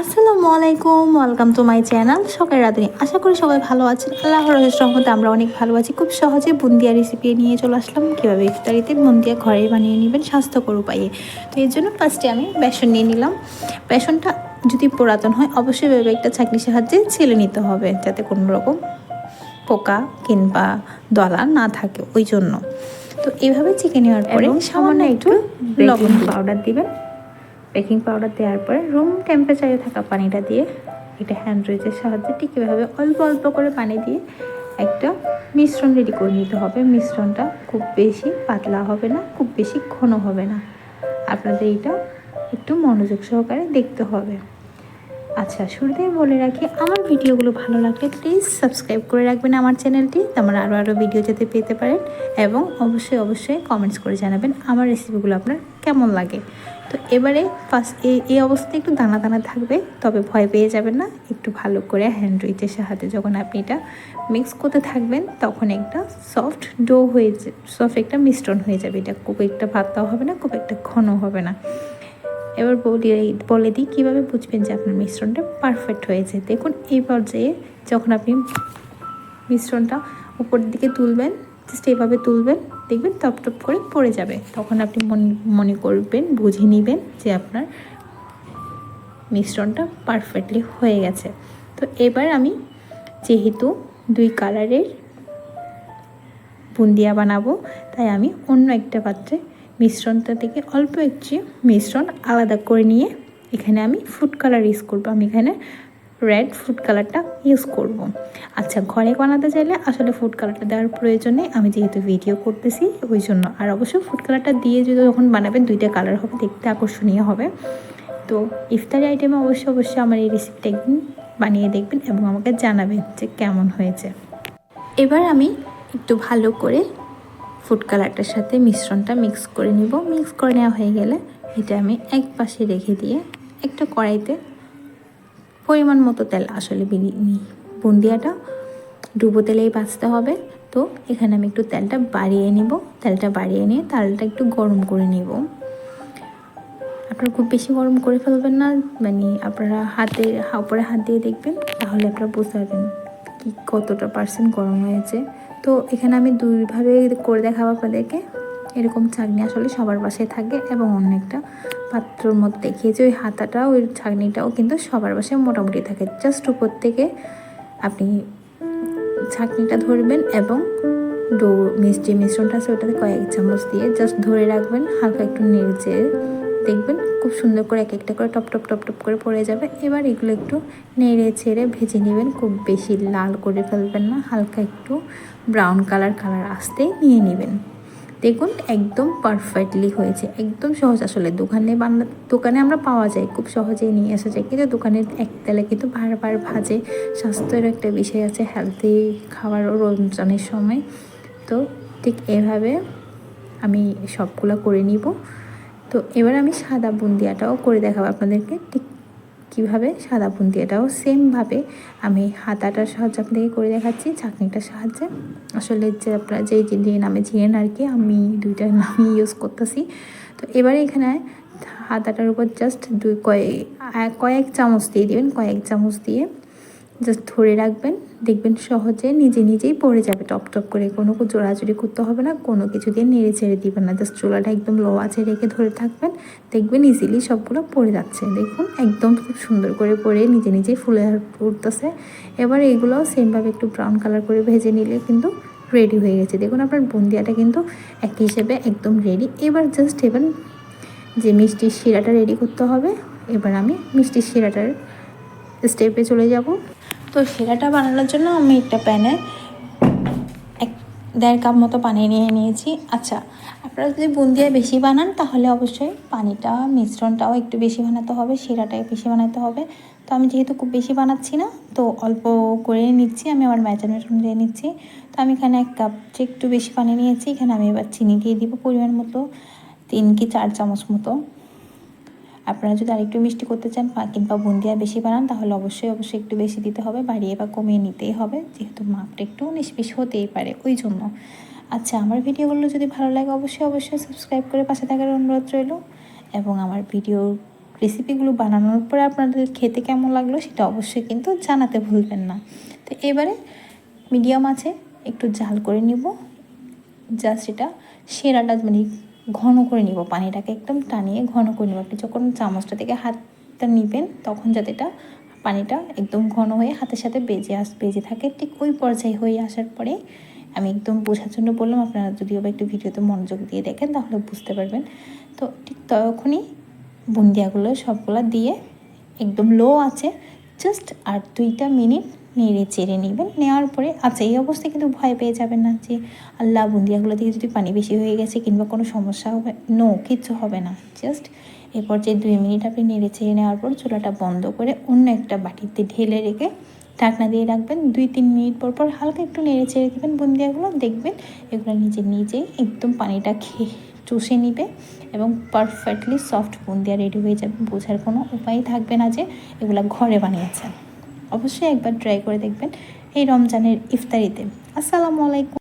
আসসালামু আলাইকুম welcome to my channel সকাল রাত্রি আশা করি সবাই ভালো আছেন। আল্লাহর রহমতে আমরা অনেক ভালো আছি। খুব সহজে বুন্দিয়া রেসিপি নিয়ে চলে আসলাম। কীভাবে ইফতারিতে বুন্দিয়া ঘরে বানিয়ে নেবেন স্বাস্থ্যকর উপায়ে। তো এর জন্য ফার্স্টে আমি বেসন নিয়ে নিলাম। বেসনটা যদি পুরাতন হয় অবশ্যই ভেবে একটা ছাঁকনির সাহায্যে ছেলে নিতে হবে যাতে কোনো রকম পোকা কিংবা দলা না থাকে ওই জন্য। তো এইভাবে চিকেন নেওয়ার পরে সামান্য একটু লবণ পাউডার দিবেন। বেকিং পাউডার দেওয়ার পরে রুম টেম্পারেচারে থাকা পানিটা দিয়ে এটা হ্যান্ড রয়েছে সাহায্যে ঠিক এভাবে অল্প অল্প করে পানি দিয়ে একটা মিশ্রণ রেডি করে নিতে হবে। মিশ্রণটা খুব বেশি পাতলা হবে না, খুব বেশি ঘন হবে না। আপনাদের এটা একটু মনোযোগ সহকারে দেখতে হবে। আচ্ছা শুরুতেই বলে রাখি, আমার ভিডিওগুলো ভালো লাগলে প্লিজ সাবস্ক্রাইব করে রাখবেন আমার চ্যানেলটি আমার আরও আরও ভিডিও যাতে পেতে পারেন, এবং অবশ্যই অবশ্যই কমেন্টস করে জানাবেন আমার রেসিপিগুলো আপনার কেমন লাগে। তো এবারে ফার্স্ট এই এই অবস্থায় একটু দানা দানা থাকবে, তবে ভয় পেয়ে যাবেন না, একটু ভালো করে হ্যান্ড উইচের সাহায্যে যখন আপনি এটা মিক্স করতে থাকবেন, তখন একটা সফট ডো হয়ে সফট একটা মিশ্রণ হয়ে যাবে, এটা খুব একটা পাতলাও হবে না, খুব একটা ঘন হবে না। এবার বলি বলে দিই কীভাবে বুঝবেন যে আপনার মিশ্রণটা পারফেক্ট হয়েছে। দেখুন, এই পর্যায়ে যখন আপনি মিশ্রণটা উপর দিকে তুলবেন জাস্ট এইভাবে তুলবেন, দেখবেন টপ টপ করে পড়ে যাবে। তখন আপনি মন- মনে করবেন, বুঝে নেবেন যে আপনার মিশ্রণটা পারফেক্টলি হয়ে গেছে। তো এবার আমি যেহেতু দুই কালারের বুন্দিয়া বানাবো, তাই আমি অন্য একটা পাত্রে মিশ্রণটা থেকে অল্প একটু মিশ্রণ আলাদা করে নিয়ে এখানে আমি ফুড কালার ইউজ করব। আমি এখানে রেড ফুড কালারটা ইউজ করব। আচ্ছা ঘরে বানাতে চাইলে আসলে ফুড কালারটা দেওয়ার প্রয়োজন নেই। আমি যেহেতু ভিডিও করতেছি, ওই জন্য। আর অবশ্যই ফুড কালারটা দিয়ে যদি যখন বানাবেন, দুইটা কালার হবে, দেখতে আকর্ষণীয় হবে। তো ইফতারি আইটেমে অবশ্যই অবশ্যই আমার এই রেসিপিটা একদিন বানিয়ে দেখবেন এবং আমাকে জানাবেন যে কেমন হয়েছে। এবার আমি একটু ভালো করে ফুড কালারটার সাথে মিশ্রণটা মিক্স করে নিব। মিক্স করে নেওয়া হয়ে গেলে এটা আমি এক পাশে রেখে দিয়ে একটা কড়াইতে পরিমাণ মতো তেল, আসলে বুন্দিয়াটা, ডুবো তেলেই বাঁচতে হবে। তো এখানে আমি একটু তেলটা বাড়িয়ে নিব। তেলটা বাড়িয়ে নিয়ে তেলটা একটু গরম করে নিব। আপনারা খুব বেশি গরম করে ফেলবেন না মানে আপনারা হাতে, উপরে হাত দিয়ে দেখবেন, তাহলে আপনারা বুঝতে পারবেন কি কতটা পার্সেন্ট গরম হয়েছে। তো এখানে আমি দুইভাবে করে দেখাবো আপনাদেরকে। এরকম চাটনি আসলে সবার বাসায় থাকে এবং অন্য একটা পাত্রর মধ্যে দেখিয়েছি। ওই হাতাটা ওই ছাগনিটাও কিন্তু সবার বাসায় মোটামুটি থাকে। জাস্ট উপর থেকে আপনি ছাঁকনিটা ধরবেন এবং ডো মিষ্টি মিশ্রণটা আছে ওটাতে কয়েক চামচ দিয়ে জাস্ট ধরে রাখবেন। হালকা একটু নেড়ে দেখবেন খুব সুন্দর করে এক একটা করে টপ টপ টপ টপ করে পড়ে যাবে। এবার এগুলো একটু নেড়ে ছেড়ে ভেজে নেবেন। খুব বেশি লাল করে ফেলবেন না, হালকা একটু ব্রাউন কালার কালার আসতেই নিয়ে নেবেন। দেখুন, একদম পারফেক্টলি হয়েছে। একদম সহজ। আসলে দোকানে বান্না দোকানে আমরা পাওয়া যায়, খুব সহজেই নিয়ে আসা যায়। কিন্তু দোকানের এক তেলে কিন্তু বারবার ভাজে। স্বাস্থ্যের একটা বিষয় আছে হেলদি খাবারও রমজানের সময়। তো ঠিক এভাবে আমি সবগুলো করে নিব। তো এবার আমি সাদা বুন্দিয়াটাও করে দেখাবো আপনাদেরকে। ঠিক কীভাবে? সাদা বুন্দিয়াটাও সেমভাবে আমি হাতাটার সাহায্যে আপনাদেরকে করে দেখাচ্ছি, চাকনিটার সাহায্যে। আসলে যে আপনারা যেই যে নামে ছিলেন আর কি, আমি দুইটা নামই ইউজ করতেছি। তো এবারে এখানে হাতাটার উপর জাস্ট দুই কয়েক কয়েক চামচ দিয়ে দিবেন, কয়েক চামচ দিয়ে জাস্ট ধরে রাখবেন। দেখবেন সহজে নিজে নিজেই পড়ে যাবে, টপ টপ করে। কোনো জোড়াজুড়ি করতে হবে না, কোনো কিছু দিয়ে নেড়ে ছেড়ে দিবেন না। জাস্ট চুলাটা একদম লো আছে রেখে ধরে থাকবেন, দেখবেন ইজিলি সবগুলো পড়ে যাচ্ছে। দেখুন, একদম খুব সুন্দর করে পড়ে নিজে নিজেই ফুলে উঠতেছে। এবার এগুলো সেমভাবে একটু ব্রাউন কালার করে ভেজে নিলে কিন্তু রেডি হয়ে গেছে। দেখুন, আপনার বুন্দিয়াটা কিন্তু এক হিসেবে একদম রেডি এবার জাস্ট এবার যে মিষ্টির শিরাটা রেডি করতে হবে, এবার আমি মিষ্টির শিরাটার স্টেপে চলে যাব। তো শিরাটা বানানোর জন্য আমি একটা প্যানে এক দেড় কাপ মতো পানি নিয়ে নিয়েছি। আচ্ছা আপনারা যদি বুন্দিয়া বেশি বানান, তাহলে অবশ্যই পানিটা, মিশ্রণটাও একটু বেশি বানাতে হবে শিরাটাও বেশি বানাতে হবে। তো আমি যেহেতু খুব বেশি বানাচ্ছি না, তো অল্প করে নিচ্ছি, আমি আমার মেজারমেন্ট অনুযায়ী নিচ্ছি। তো আমি এখানে এক কাপ যে একটু বেশি পানি নিয়েছি, এখানে আমি এবার চিনি দিয়ে দিব পরিমাণ মতো, তিন কি চার চামচ মতো। আপনারা যদি আরেকটু মিষ্টি করতে চান কিংবা বুন্দিয়া বেশি বানান, তাহলে অবশ্যই অবশ্যই একটু বেশি দিতে হবে। বাড়িয়ে বা কমিয়ে নিতেই হবে, যেহেতু মাপটা একটু বিশ হতেই পারে ওই জন্য। আচ্ছা আমার ভিডিওগুলো যদি ভালো লাগে, অবশ্যই অবশ্যই সাবস্ক্রাইব করে পাশে থাকার অনুরোধ রইল। এবং আমার ভিডিও রেসিপিগুলো বানানোর পরে আপনাদের খেতে কেমন লাগল, সেটা অবশ্যই কিন্তু জানাতে ভুলবেন না। তো এবারে মিডিয়াম আছে, একটু জাল করে নিব। জাস্ট এটা সেরাটা মানে ঘন করে নিব পানিটাকে একদম টানিয়ে ঘন করে নিব। আপনি যখন চামচটা থেকে হাতটা নিবেন, তখন যাতে এটা পানিটা একদম ঘন হয়ে হাতের সাথে বেজে আস, বেজে থাকে। ঠিক ওই পর্যায়ে হয়ে আসার পরে আমি একদম বোঝার জন্য বললাম, আপনারা যদিও বা একটু ভিডিওতে মনোযোগ দিয়ে দেখেন, তাহলে বুঝতে পারবেন। তো ঠিক তখনই বুন্দিয়াগুলো সবগুলো দিয়ে একদম লো আছে জাস্ট আর দুইটা মিনিট নেড়ে চেড়ে নেবেন। নেওয়ার পরে আচ্ছা এই অবস্থায় কিন্তু ভয় পেয়ে যাবেন না যে, আল্লাহ বুন্দিয়াগুলো দিয়ে যদি পানি বেশি হয়ে গেছে কিংবা কোনো সমস্যা হবে নো কিচ্ছু হবে না। জাস্ট এরপর যে দুই মিনিট আপনি নেড়ে চেড়ে নেওয়ার পর চুলাটা বন্ধ করে অন্য একটা বাটিতে ঢেলে রেখে ঢাকনা দিয়ে রাখবেন। দুই তিন মিনিট পর পর হালকা একটু নেড়ে চেড়ে দেবেন বুন্দিয়াগুলো, দেখবেন এগুলো নিজে নিজেই একদম পানিটা খেয়ে চুষে নিবে এবং পারফেক্টলি সফট বুন্দিয়া রেডি হয়ে যাবে। বোঝার কোনো উপায় থাকবে না যে, এগুলো ঘরে বানিয়েছেন। অবশ্যই একবার ট্রাই করে দেখবেন এই রমজানের ইফতারিতে। আসসালামু আলাইকুম।